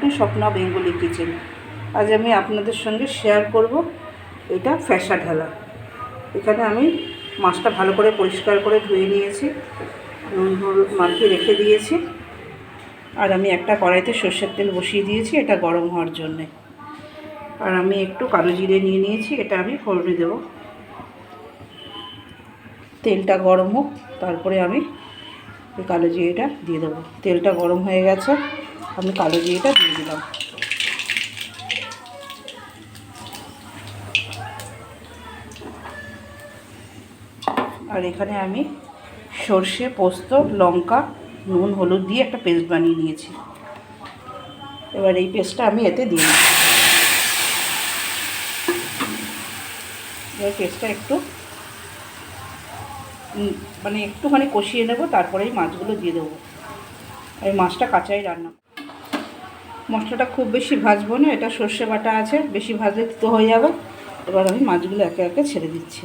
Two Swapna Bengali kitchen আজ আমি আপনাদের সঙ্গে শেয়ার করব এটা ফ্যাসা ঢালা। এখানে আমি মাছটা ভালো করে পরিষ্কার করে ধুয়ে নিয়েছি, নুন, হলুদ মাখিয়ে রেখে দিয়েছি। আর আমি একটা কড়াইতে সর্ষের তেল বসিয়ে দিয়েছি, এটা গরম হওয়ার জন্যে। আর আমি একটু কালো জিরে নিয়ে নিয়েছি, এটা আমি ফোড়নে দেবো। তেলটা গরম হোক, তারপরে আমি এই কালো জিরেটা দিয়ে দেবো। তেলটা গরম হয়ে গেছে। আমি কালো জিরেটা দিয়ে দিলাম। আর এখানে আমি সর্ষে, পোস্ত, লঙ্কা, নুন, হলুদ দিয়ে একটা পেস্ট বানিয়ে নিয়েছি। এবার এই পেস্টটা আমি এতে দিয়ে দিচ্ছি এবার পেস্টটা একটু মানে একটুখানি কষিয়ে নেব তারপরে এই মাছগুলো দিয়ে দেবো। এই মাছটা কাঁচাই রান্না। মশলাটা খুব বেশি ভাজবো না, এটা সর্ষে বাটা আছে, বেশি ভাজলে তো হয়ে যাবে। এবার আমি মাছগুলো একে একে ছেড়ে দিচ্ছি।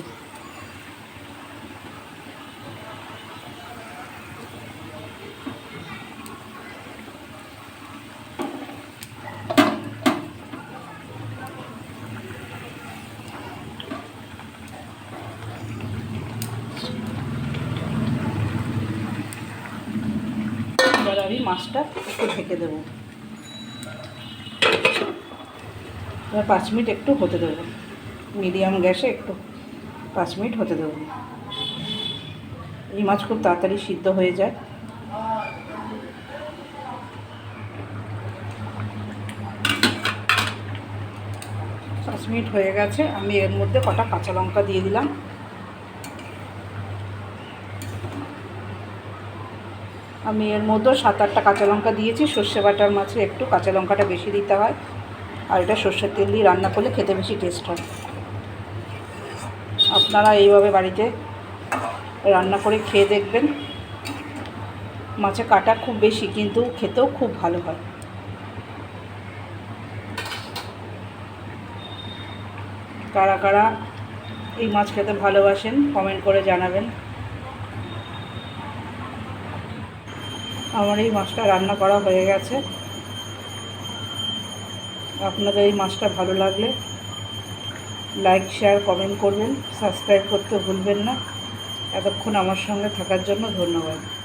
আমি মাছটা একটু ঢেকে দেবো। এবার পাঁচ মিনিট একটু হতে দেবো। মিডিয়াম গ্যাসে একটু পাঁচ মিনিট হতে দেবো। এই মাছ খুব তাড়াতাড়ি সিদ্ধ হয়ে যায়। পাঁচ মিনিট হয়ে গেছে, আমি এর মধ্যে কটা কাঁচা লঙ্কা দিয়ে দিলাম। আমি এর মধ্যে সাত আটটা কাঁচা লঙ্কা দিয়েছি। সর্ষে বাটার মাছে একটু কাঁচা লঙ্কাটা বেশি দিতে হয়। আর এটা সর্ষের তেল দিয়ে রান্না করলে খেতে বেশি টেস্ট হয়। আপনারা এইভাবে বাড়িতে রান্না করে খেয়ে দেখবেন। মাছে কাটা খুব বেশি, কিন্তু খেতেও খুব ভালো হয়। কারা কারা এই মাছ খেতে ভালোবাসেন কমেন্ট করে জানাবেন। আমার এই মাছটা রান্না করা হয়ে গেছে। আপনাদের এই মাছটা ভালো লাগলে লাইক, শেয়ার, কমেন্ট করবেন। সাবস্ক্রাইব করতে ভুলবেন না। এতক্ষণ আমার সঙ্গে থাকার জন্য ধন্যবাদ।